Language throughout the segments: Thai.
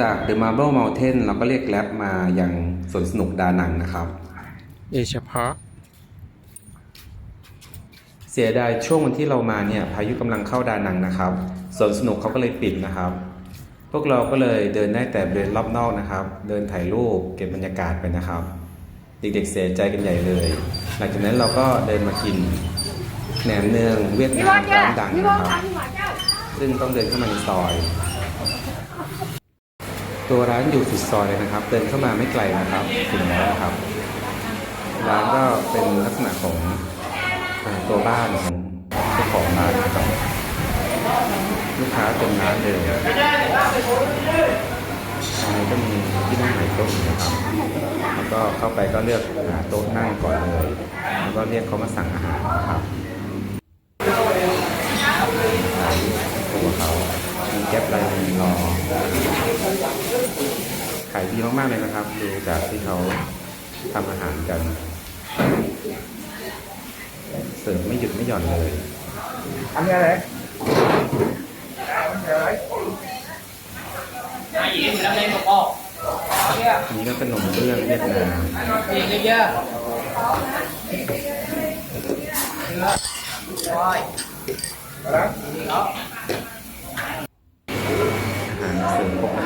จาก The Marble Mountain เราก็เรียกแกร็บมาอย่างสวนสนุกดานังนะครับเอเชียพาร์คเสียดายช่วงวันที่เรามาเนี่ยพายุกำลังเข้าดานังนะครับสวนสนุกเขาก็เลยปิดนะครับ พวกเราก็เลยเดินได้แต่เดินรอบนอกนะครับ เดินถ่ายรูปเก็บบรรยากาศไปนะครับ เด็กๆเสียใจกันใหญ่เลย หลังจากนั้นเราก็เดินมากินแหนมเนืองเวียดนามร้านดังนะครับ ซึ่งต้องเดินเข้ามาในซอย ตัวร้านอยู่สุดซอยเลยนะครับ เดินเข้ามาไม่ไกลนะครับถึงแล้วครับ ร้านก็เป็นลักษณะของตัวบ้านของเจ้าของร้านนะครับลูกค้าเต็มร้านเลยภายในก็มีที่นั่งหลายโต๊ะนะครับ แล้วก็เข้าไปก็เลือกหาโต๊ะนั่งก่อนเลย แล้วก็เรียกเขามาสั่งอาหารนะครับขายตัวเขามีแก๊ปไลน์รอายดีมากๆเลยนะครับดูจากที่เขาทำอาหารกัน เสิร์ฟไม่หยุดไม่หย่อนเลยอันนี้อะไร Hai gì em lên một cô อันนี้ก็ขนมเบื้องเวียดนาม Gì nghe chưa Rồi อาหารเสริมครบแล้วนะ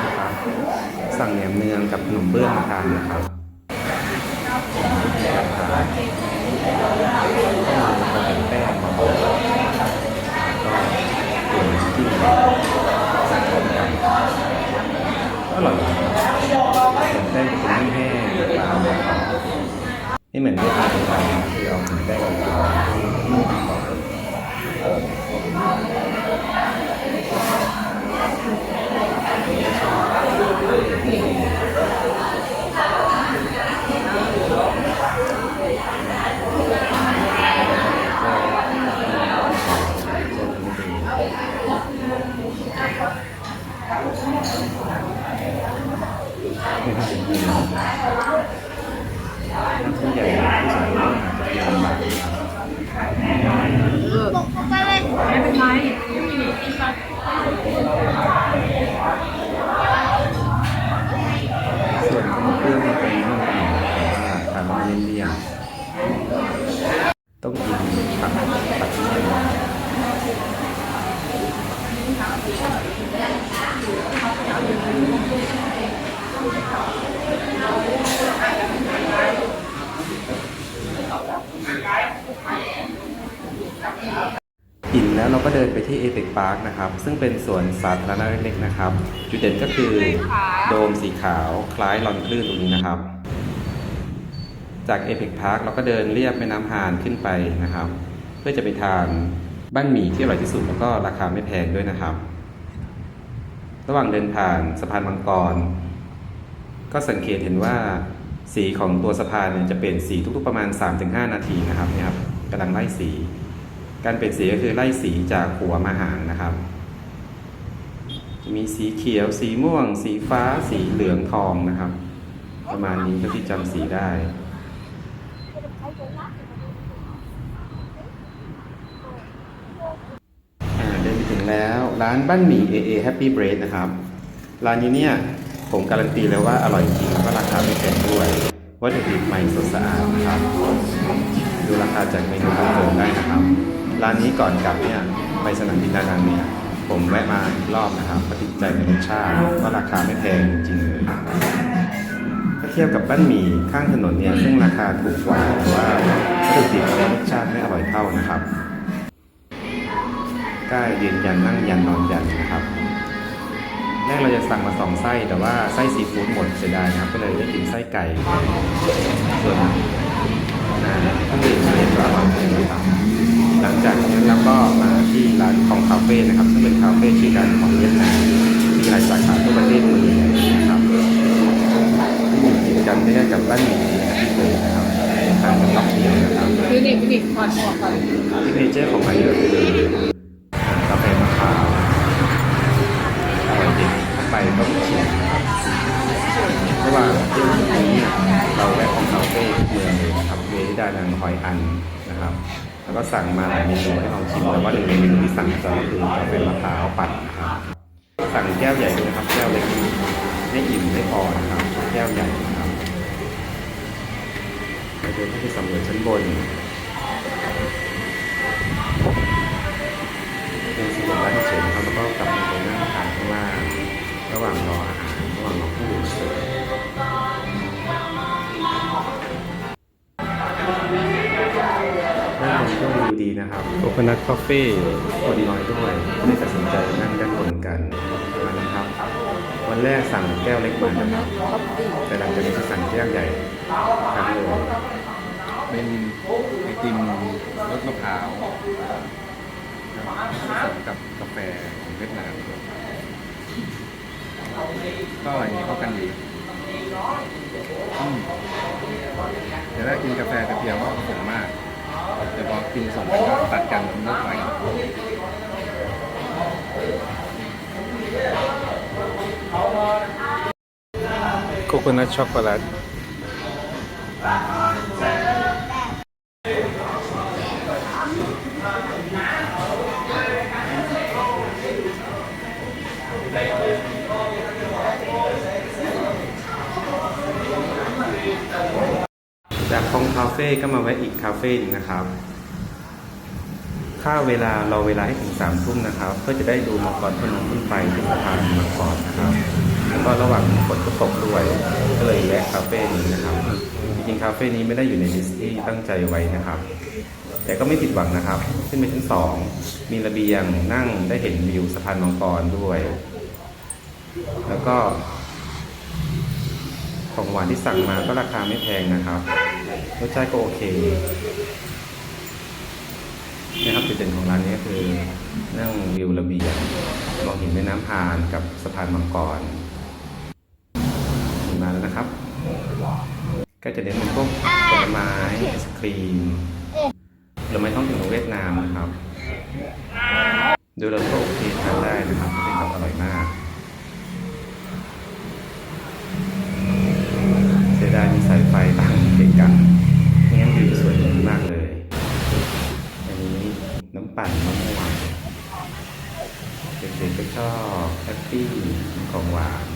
ครับ สั่งแหนมเนืองกับขนมเบื้องมาทานนะครับ ต้องกินผักผักที่เป็นอิ่มแล้วเราก็เดินไปที่เอ e ป Park นะครับ ซึ่งเป็นสวนสาธารณะเล็กๆนะครับ จุดเด่นก็คือโดมสีขาวคล้ายลอนคลื่นตรงนี้นะครับ จากเอ e ป Park เราก็เดินเรียบแม่น้ำฮานขึ้นไปนะครับ เพื่อจะไปทานบ้านหมี่ที่อร่อยที่สุดแล้วก็ราคาไม่แพงด้วยนะครับ ระหว่างเดินผ่านสะพานมังกร ก็สังเกตเห็นว่าสีของตัวสะพานเนี่ยจะเปลี่ยนสีทุกๆประมาณ 3-5 นาทีนะครับนี่ครับกำลังไล่สี การเปลี่ยนสีก็คือไล่สีจากหัวมาหางนะครับจะมีสีเขียว สีม่วง สีฟ้า สีเหลืองทองนะครับ ประมาณนี้ก็ที่จำสีได้ เดินไปถึงแล้วร้านบ้านหมี่ AA Happy Bread นะครับ ร้านนี้เนี่ยผมการันตีเลยว่าอร่อยจริงแล้วก็ราคาไม่แพงด้วยวัตถุดิบใหม่สดสะอาดนะครับดูราคาจากเมนูคอนเฟิร์มได้นะครับ ร้านนี้ก่อนกลับเนี่ยไปสนามบินดานังเนี่ยผมแวะมาอีกรอบนะครับประทับใจในรสชาติว่าราคาไม่แพงจริง เทียบกับบ้านหมี่ข้างถนนเนี่ยซึ่งราคาถูกกว่าแต่ว่าวัตถุดิบและรสชาติไม่อร่อยเท่านะครับกล้ายืนยันนั่งยันนอนยันนะครับแรกเราจะสั่งมาสองไส้แต่ว่าไส้ซีฟู้ดหมดเสียดายนะครับ ก็เลยได้กินไส้ไก่ ส่วนอ่าเครื่องดื่มเนี่ยก็อร่อยนะครับหลังจากนั้นเราก็มาที่ร้านของคาเฟ่นะครับ ซึ่งเป็นคาเฟ่ชื่อดังของเวียดนาม ที่เนเจอร์ของมันก็คือกาแฟมะพร้าวอร่อยจริงเข้าไปต้องชิมนะครับระหว่างที่นี้เราแวะของคาเฟ่เมืองเลยนะครับเวที่ได้ดังหอยอันนะครับแล้วก็สั่งมาหลายเมนูให้ลองชิมแต่ว่าหนึ่งเมนูที่สั่งก็คือกาแฟมะพร้าวปั่นนะครับสั่งแก้วใหญ่ด้วยนะครับแก้วเล็กก้วใหญ่นะครับเราเดินเข้าไปสำรวจชั้นบน เป็นสี่เหลี่ยมร้านเฉยๆนะครับแล้วก็กลับมาไปนั่งทานข้างล่างระหว่างรออาหารระหว่างรอผู้ดื่มเสิร์ฟด้านบนก็วิวดีนะครับโคคนัทคอฟฟี่คนน้อยด้วยก็เลยตัดสินใจนั่งด้านบนกันนะครับ วันแรกสั่งแก้วเล็กมานะครับ แต่หลังจากนี้จะสั่งแก้วใหญ่ครับ เป็นไอติมรสมะพร้าวผสมกับกาแฟของเวียดนามก็อร่อยดีเข้ากันดีแต่ถ้ากินกาแฟแต่เพียวก็ขมมาก แต่พอกินสองอันก็ตัดกันมันก็ไปโคโคนัทช็อกโกแลต เฟ่ก็มาแวะอีกคาเฟ่นึงนะครับ ค่าเวลาเราเวลาให้ถึงสามทุ่มนะครับเพื่อจะได้ดูมังกรพนน้ำพ่นไฟที่สะพานมังกรนะครับแล้วก็ระหว่างฝนก็ตกด้วยก็เลยแวะคาเฟ่นี้นะครับ จริงๆคาเฟ่นี้ไม่ได้อยู่ในลิสต์ที่ตั้งใจไว้นะครับ แต่ก็ไม่ผิดหวังนะครับ ขึ้นไปชั้นสองมีระเบียงนั่งได้เห็นวิวสะพานมังกรด้วย แล้วก็ ของหวานที่สั่งมาก็ราคาไม่แพงนะครับรสชาติก็โอเคนะครับจุดเด่นของร้านนี้คือนั่งวิวระเบียงมองเห็นแม่น้ำพานกับสะพานมังกรมาแล้วนะครับ ก็จะเน้นเป็นพวกผลไม้ไอศครีมผลไม้ท้องถิ่นของเวียดนามนะครับ ดูแล้วก็โอเคทานได้นะครับเป็นแบบอร่อยมาก ได้มีสายไฟตั้งเกะกะไม่งั้นวิวสวยมากเลย อันนี้น้ำปั่นมะม่วงเด็กๆก็ชอบแฮปปี้ของหวาน